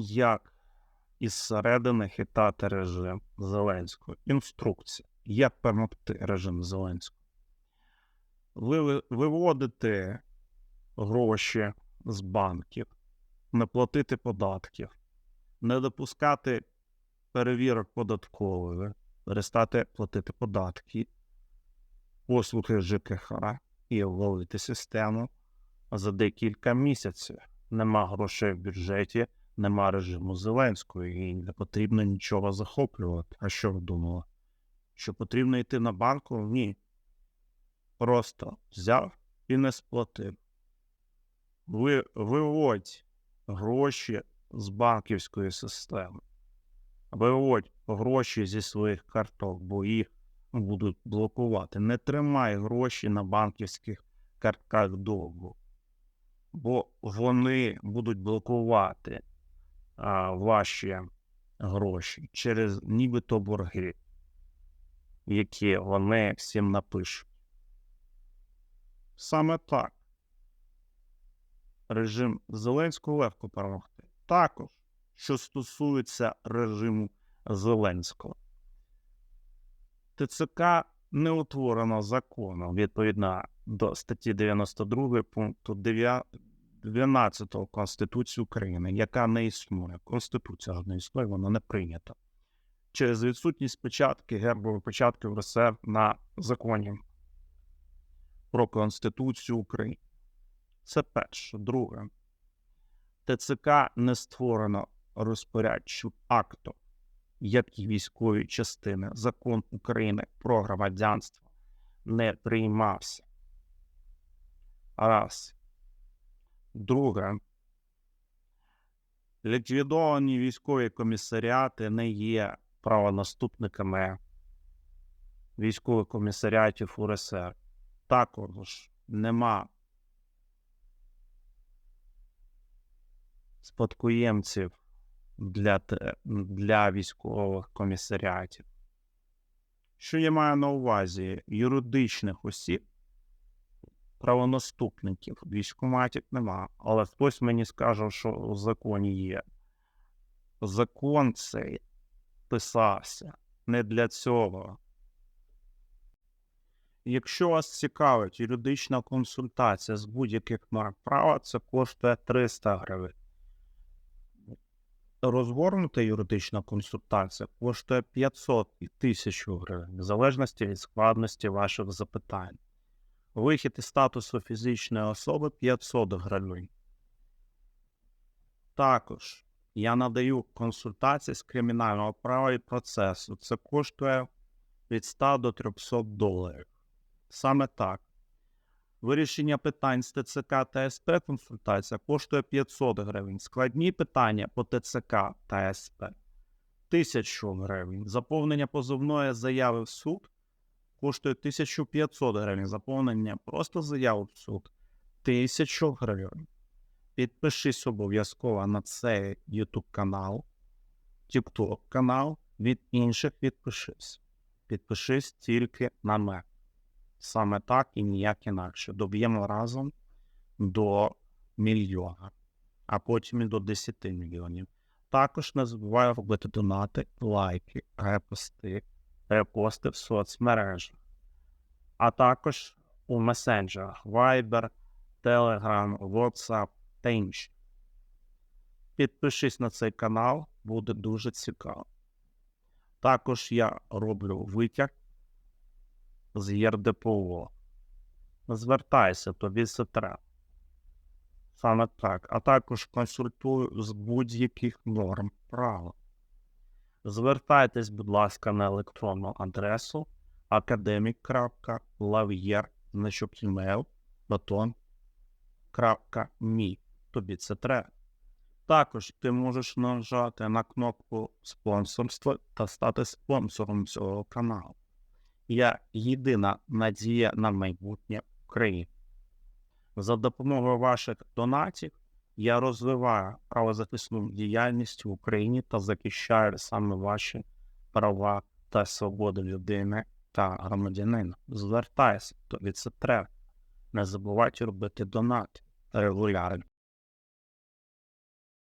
як із середини хитати режим Зеленського. Інструкція. Як перемогти режим Зеленського. Ви виводите гроші з банків, не платити податків, не допускати перевірок податкової, перестати платити податки, послуги ЖКХ і ввалити систему за декілька місяців. Нема грошей в бюджеті, нема режиму Зеленського і не потрібно нічого захоплювати. А що ви думали? Що потрібно йти на банку? Ні. Просто взяв і не сплатив. Ви виводь гроші з банківської системи. Виводь гроші зі своїх карток, бо їх будуть блокувати. Не тримай гроші на банківських картках довго, бо вони будуть блокувати а, ваші гроші через нібито борги, які вони всім напишуть. Саме так. Режим Зеленського легко перемогти. Також, що стосується режиму Зеленського. ТЦК не утворено законом відповідно до статті 92 пункту 9, 12 Конституції України, яка не існує. Конституція не існує, вона не прийнята. Через відсутність початки гербових початків РСР на законі про Конституцію України. Це перше. Друге, ТЦК не створено розпорядчим актом, як і військові частини. Закон України про громадянство не приймався. Раз. Друге. Ліквідовані військові комісаріати не є правонаступниками військових комісаріатів УРСР. Також нема спадкоємців для, для військових комісаріатів. Що я маю на увазі? Юридичних осіб, правонаступників, військоматів нема. Але хтось мені скаже, що в законі є. Закон цей писався не для цього. Якщо вас цікавить юридична консультація з будь-яких норм права, це коштує 300 гривень. Розгорнута юридична консультація коштує 500 і 1000 гривень, в залежності від складності ваших запитань. Вихід із статусу фізичної особи 500 гривень. Також я надаю консультації з кримінального права і процесу. Це коштує від 100 до 300 доларів. Саме так. Вирішення питань з ТЦК та СП консультація коштує 500 гривень. Складні питання по ТЦК та СП 1000 гривень. Заповнення позовної заяви в суд коштує 1500 гривень. Заповнення просто заяви в суд 1000 гривень. Підпишись обов'язково на цей YouTube канал, TikTok канал. Від інших підпишись. Підпишись тільки на мене. Саме так і ніяк інакше. Доб'ємо разом до мільйона, а потім і до 10 мільйонів. Також не забувай робити донати, лайки, репости, репости в соцмережах, а також у месенджерах Viber, Telegram, WhatsApp та інші. Підпишись на цей канал, буде дуже цікаво. Також я роблю витяг з ЄРДПО. Звертайся, тобі це треба. Саме так, а також консультую з будь-яких норм права. Звертайтесь, будь ласка, на електронну адресу academic.lavyer.me. Тобі це треба. Також ти можеш нажати на кнопку спонсорства та стати спонсором цього каналу. Я єдина надія на майбутнє України. За допомогою ваших донатів я розвиваю правозахисну діяльність в Україні та захищаю саме ваші права та свободи людини та громадянина. Звертайся, тобі це треба. Не забувайте робити донат регулярно.